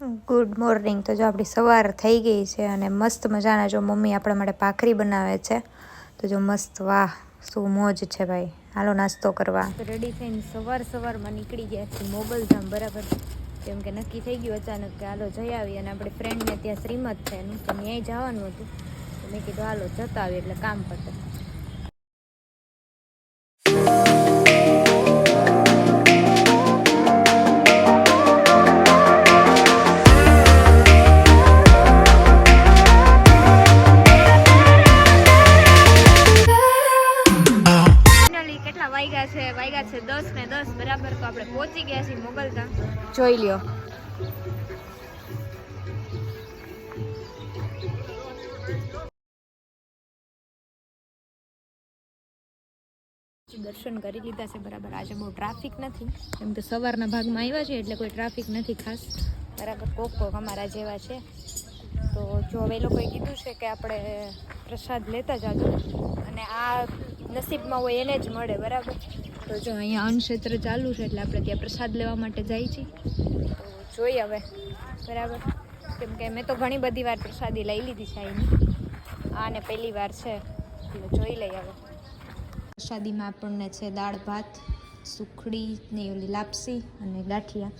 Good morning. તો જો આપણી સવાર થઈ ગઈ છે અને મસ્ત મજાના જો મમ્મી આપણા માટે ભાખરી બનાવે છે, તો જો મસ્ત વાહ, શું મોજ છે ભાઈ. હાલો નાસ્તો કરવા. રેડી થઈને સવાર સવારમાં નીકળી ગયા છે મોગલધામ બરાબર? કેમ કે નક્કી થઈ ગયું અચાનક કે હાલો જઈ આવી અને આપણે ફ્રેન્ડને ત્યાં શ્રીમદ છે, એનું તો ત્યાંય જવાનું હતું. મેં કીધું હાલો જતા આવી એટલે કામ પતે. જોઈ લ્યો. દર્શન કરી લીધા છે બરાબર. આજે બહુ ટ્રાફિક નથી. એમ તો સવારના ભાગમાં આવ્યા છે એટલે કોઈ ટ્રાફિક નથી ખાસ. બરાબર, કોક કોક અમારા જેવા છે. તો જો હવે લોકોએ કીધું છે કે આપણે પ્રસાદ લેતા જાજો. અને આ નસીબમાં હોય એને જ મળે, બરાબર? તો જો અહીંયા અન્નક્ષેત્ર ચાલુ છે એટલે આપણે ત્યાં પ્રસાદ લેવા માટે જઈએ છીએ. તો જોઈએ હવે. બરાબર. કેમ કે મેં તો ઘણી બધી વાર પ્રસાદી લઈ લીધી છે અહીંની. આને પહેલી વાર છે. એટલે જોઈ લઈ હવે. પ્રસાદીમાં આપણને છે દાળ ભાત સુખડી ને ઓલી લાપસી અને ગાંઠિયા.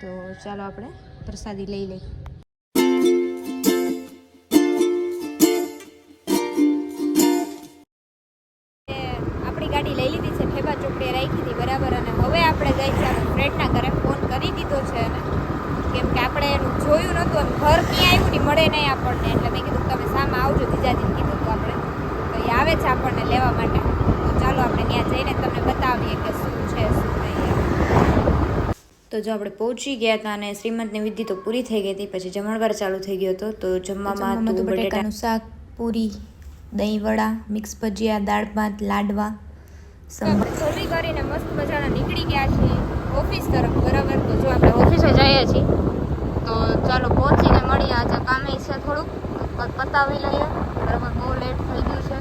તો ચાલો આપણે પ્રસાદી લઈ લઈએ. ચોકડીએ બરાબર. અને હવે આપણે જઈ છે આપણે ફ્રેન્ડના ઘરે ફોન કરી દીધો છે અને કેમ કે આપણે એનું જોયું નહોતું અને ઘર ક્યાં આવ્યું ને મળે નહીં આપણને. એટલે મેં કીધું તમે સામે આવજો જીજાજીને કીધું હતું આપણે. તો એ આવે છે આપણને લેવા માટે. તો ચાલો આપણે ત્યાં જઈને તમને બતાવીએ કે શું છે શું નહીં. તો જો આપણે પહોંચી ગયા હતા અને શ્રીમંતની વિધિ તો પૂરી થઈ ગઈ હતી પછી જમણવાર ચાલુ થઈ ગયો હતો. તો જમવામાં હતું બટેટાનું શાક પૂરી દહીં વડા મિક્સ ભજીયા દાળ ભાત લાડવા. જમી કરીને મસ્ત મજાના નીકળી ગયા છીએ ઓફિસ તરફ, બરાબર? તો જો આપણે ઓફિસે જઈએ છીએ. તો ચાલો પહોંચીને મળીએ. આજે કામે છે થોડુંક પતાવી લઈએ. બરાબર, બહુ લેટ થઈ ગયું છે.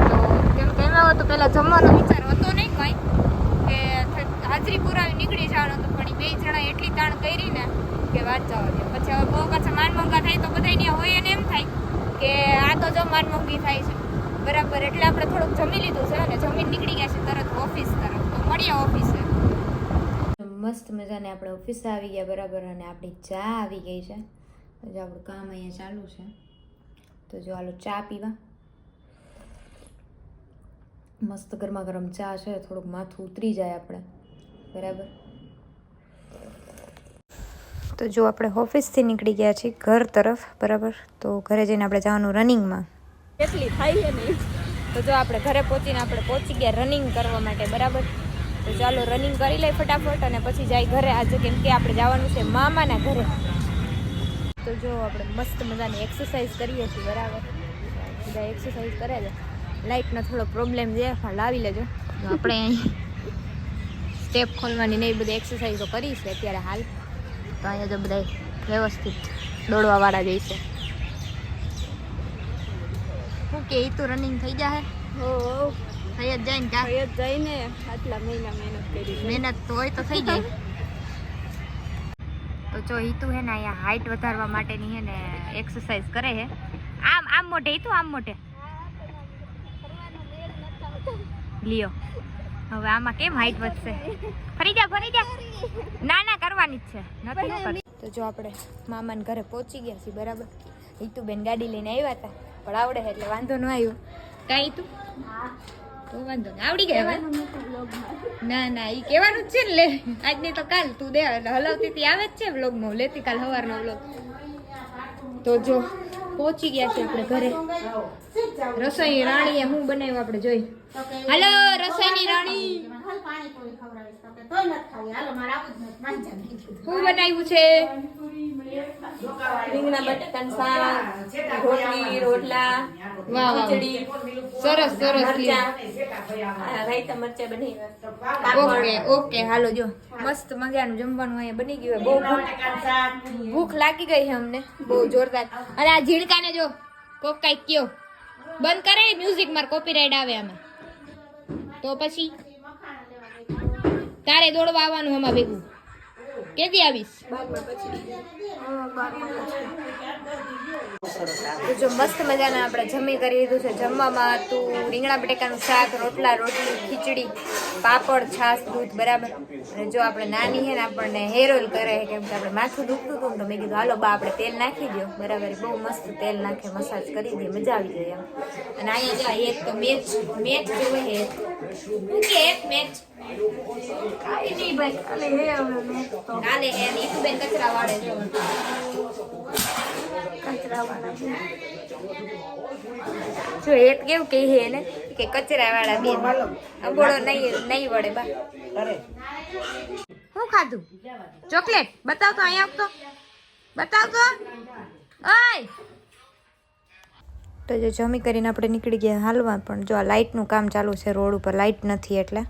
તો કેમ કેમ તો પહેલાં જમવાનો વિચાર હતો નહીં કાંઈ કે થ- હાજરી પુરાવી નીકળી જવાનું હતું પણ એ બે જણા એટલી તાણ કરી ને કે વાત જવા દે પછી હવે બહુ પાછા માન મંગા થાય તો બધાય હોય એને એમ થાય કે આ તો જો માન મંગી થાય છે બરાબર, એટલે આપણે થોડુંક જમી લીધું છે અને જમીન નીકળી ગયા છે તરત ઓફિસ તરફ. તો મળીએ ઓફિસે. મસ્ત મજાને આપણે ઓફિસે આવી ગયા બરાબર અને આપણી ચા આવી ગઈ છે. જો આપણું કામ અહીંયા ચાલુ છે. તો જો આલો ચા પીવા. મસ્ત ગરમા ગરમ ચા છે, થોડુંક માથું ઉતરી જાય આપણે. બરાબર? તો જો આપણે ઓફિસથી નીકળી ગયા છીએ ઘર તરફ, બરાબર? તો ઘરે જઈને આપણે જવાનું રનિંગમાં. કેટલી થાય છે ને તો જો આપણે ઘરે પહોંચીને આપણે પહોંચી ગયા રનિંગ કરવા માટે, બરાબર? તો ચાલો રનિંગ કરી લઈએ ફટાફટ અને પછી જાય ઘરે. આજે કેમ કે આપણે જવાનું છે મામાના ઘરે. તો જો આપણે મસ્ત મજાની એક્સરસાઇઝ કરીએ છીએ, બરાબર? બધા એક્સરસાઇઝ કરે છે. લાઇટનો થોડો પ્રોબ્લેમ છે પણ લાવી લેજો. આપણે અહીં સ્ટેપ ખોલવાની ને એ બધી એક્સરસાઇઝો કરી છે અત્યારે હાલ. તો અહીંયા જો બધા વ્યવસ્થિત દોડવાવાળા જઈશે શું કે તો રનિંગ થઈ જાય હો. થઈ જ જાય ને ક્યાં કઈ જ જઈને આટલા મહિના મહેનત કરી મહેનત તો હોય તો થઈ જાય. તો જો હિતુ હે ને અહીંયા હાઈટ વધારવા માટેની હે ને એક્સરસાઇઝ કરે છે આમ આમ મોટે હિતુ આમ મોટે લ્યો. હવે આમાં કેમ હાઈટ વધશે? ફરી જા ફરી જા. ના ના કરવાની જ છે. નથી તો જો આપણે મામાને ઘરે પહોંચી ગયા છીએ બરાબર? હિતુબેન ગાડી લઈને આવ્યા હતા. પણ આવડે એટલે વાંધો ન આવ્યો. કાંઈ તું? તો વાંધો નહીં આવડી ગયા ના ના એ કહેવાનું જ છે ને લે. આજની તો કાલ તું દે એટલે હલાવતી તી આવે જ છે વ્લોગમાં લેતી કાલ સવારનો વ્લોગ તો જો પહોંચી ગયા છે આપણે ઘરે. રસોઈ રાણીએ હું બનાવ્યું આપણે જોઈ. હાલો રસોઈની રાણી. શું બનાવ્યું છે? રીંગણા બટાકાનું શાક રોટલી રોટલા ખીચડી સરસ સરસ. રાયતા મરચા બનાવ્યા ઓકે ઓકે હાલો જો. મસ્ત મજાનું જમવાનું અહીંયા બની ગયું બહુ ભૂખ ભૂખ લાગી ગઈ છે અમને. બહુ જોરદાર. અને આ ઝીણકાને જો કોક કાંઈક કયો. બંધ કરે મ્યુઝિક માર કોપીરાઇટ આવે આમાં. તો પછી? તારે દોડવા આવવાનું આમાં ભેગું. કેદી આવીશ? જો મસ્ત મજાના આપણે જમી કરી લીધું છે. જમવામાં હતું રીંગણા બટેકાનું શાક, રોટલા, રોટલી, ખીચડી, પાપડ છાશ દૂધ, બરાબર. અને જો આપણે નાની હે ને આપણને હેર ઓઇલ કરે કેમ કે આપણે માથું દુખતું હતું તો મેં કીધું, હાલો બા, આપણે તેલ નાખી દો બરાબર બહુ મસ્ત તેલ નાખે, મસાજ કરી દે મજા આવી જાય એમ. અને અહીંયા જો એક તો મેચ મેચ જોવે હું. કે એક મેચ? કાંઈ નહીં ભાઈ કાલે હે હવે મેચ તો. કાલે હે નીતુબેન કચરા વાળે જો જો એક કેવું કે હે ને કે કચરા વાળા બેન. અંબોળો નહીં નહીં વળે બા. શું ખાધું? ચોકલેટ? બતાવ તો અહીંયા આવતો. બતાવ તો. ઓય! તો જો જમી કરીને આપણે નીકળી ગયા હાલવા પણ જો આ લાઇટનું કામ ચાલુ છે રોડ ઉપર લાઇટ નથી એટલે.